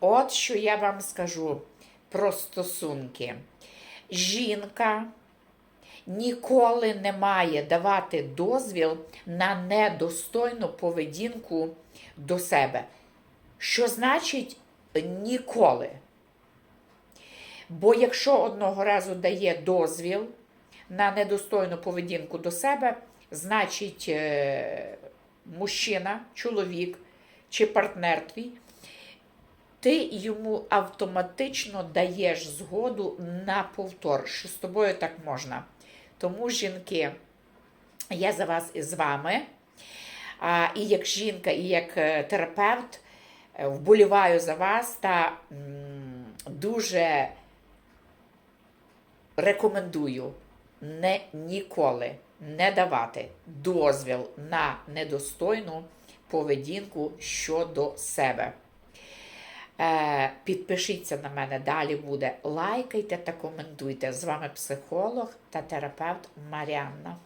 От що я вам скажу про стосунки. Жінка ніколи не має давати дозвіл на недостойну поведінку до себе. Що значить ніколи? Бо якщо одного разу дає дозвіл на недостойну поведінку до себе, значить е, мужчина, чоловік чи партнер твій, ти йому автоматично даєш згоду на повтор, що з тобою так можна. Тому, жінки, я за вас і з вами. І як жінка, і як е, терапевт е, вболіваю за вас та дуже рекомендую не ніколи не давати дозвіл на недостойну поведінку щодо себе. Е, підпишіться на мене, далі буде. Лайкайте та коментуйте. З вами психолог та терапевт Маріанна.